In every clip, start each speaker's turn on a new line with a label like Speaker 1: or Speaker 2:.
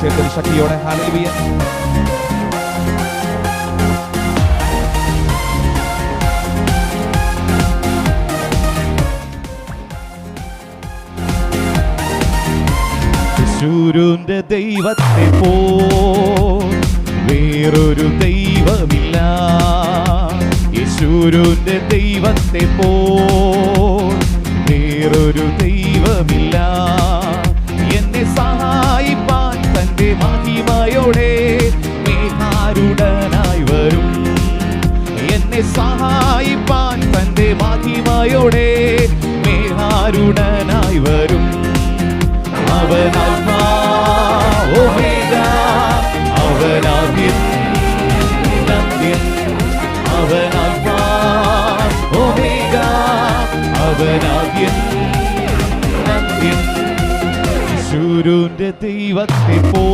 Speaker 1: കരങ്ങളെ ചേർത്ത് ശക്തിയോടെ. ഹാലലുയ ശൂരുന്റെ ദൈവത്തെ പോ വേറൊരു ദൈവമില്ല. യേശൂരുന്റെ ദൈവത്തെ പോ വേറൊരു ദൈവമില്ല സഹായിപ്പാൻ തന്റെ മഹിമയോടെ മേഹാരുടനായി വരും. അവൻ ദൈവത്തെ പോ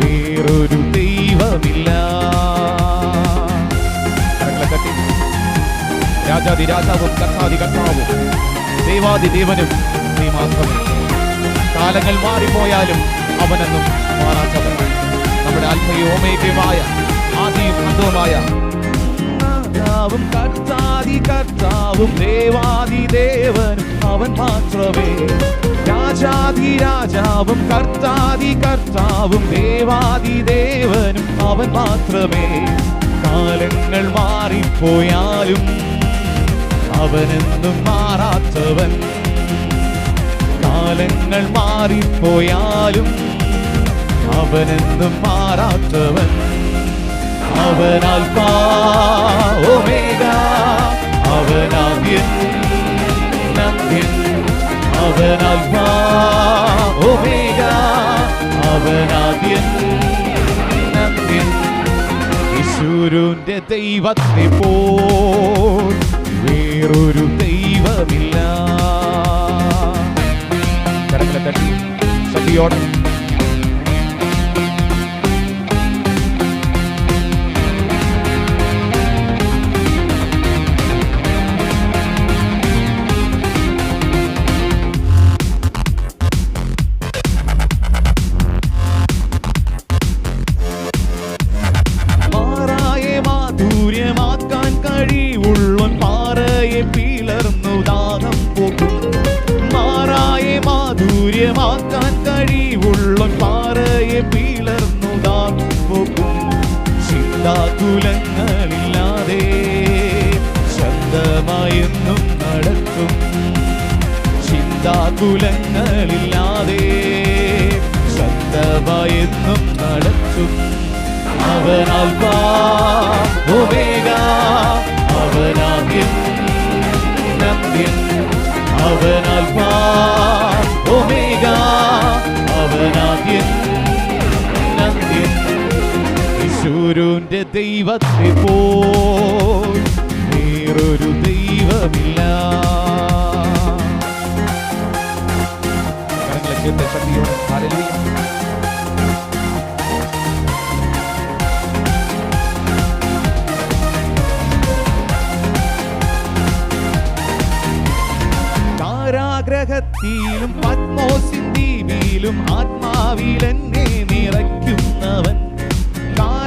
Speaker 1: വേറൊരു ദൈവമില്ല. രാജാതി രാജാവും കർത്താതി കർത്താവും ദേവാതി ദേവനും നീ മാത്രമേ. കാലങ്ങൾ മാറിപ്പോയാലും അവനെന്നും മാറാത്തവൻ. നമ്മുടെ അല്പയും ഓമേകയുമായ ആദിയും രാജാവും കർത്താതി കർത്താവും ദേവാതി ദേവനും അവൻ മാത്രമേ. രാജാതി രാജാവും കർത്താതി കർത്താവും ദേവാതി ദേവനും അവൻ മാത്രമേ. കാലങ്ങൾ മാറിപ്പോയാലും അവനെന്നും മാറാത്തവൻ. കാലങ്ങൾ മാറിപ്പോയാലും അവനെന്നും മാറാത്തവൻ. അവൻ യേശുരുന്റെ ദൈവത്തെ പോൽ വേറൊരു ദൈവമില്ല. തട്ടി ശക്തിയോടെ കഴിവുള്ളൻ പാറയെ പിളർന്നു ദാഹം പോകും ചിന്താകുലങ്ങളില്ലാതെ ശബ്ദമായെന്നും നടക്കും. ചിന്താകുലങ്ങളില്ലാതെ ശബ്ദമായെന്നും നടക്കും. അവൻ ദൈവത്തെ പോൽ വേറൊരു ദൈവമില്ല ും. കാരാഗ്രഹത്തിലും പത്മോസിൻ ദ്വീപിലും ആത്മാവിൽ എന്നെ നിറയ്ക്കുന്നവൻ.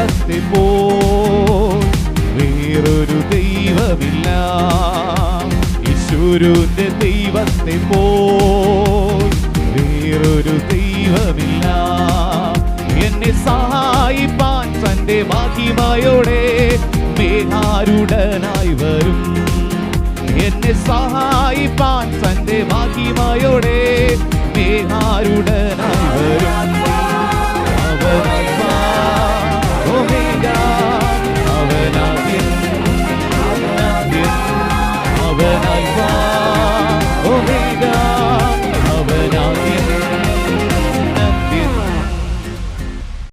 Speaker 1: ദൈവത്തെ പോൽ വേറൊരു ദൈവമില്ല. യേശുരുന്റെ ദൈവത്തെ പോൽ വേറൊരു ദൈവമില്ല. എന്നെ സഹായിപ്പാൻ തന്റെ മഹിമയോടെ മേഘാരുടനായി വരും. എന്നെ സഹായിപ്പാൻ തന്റെ മഹിമയോടെ മേഘാരുടനായി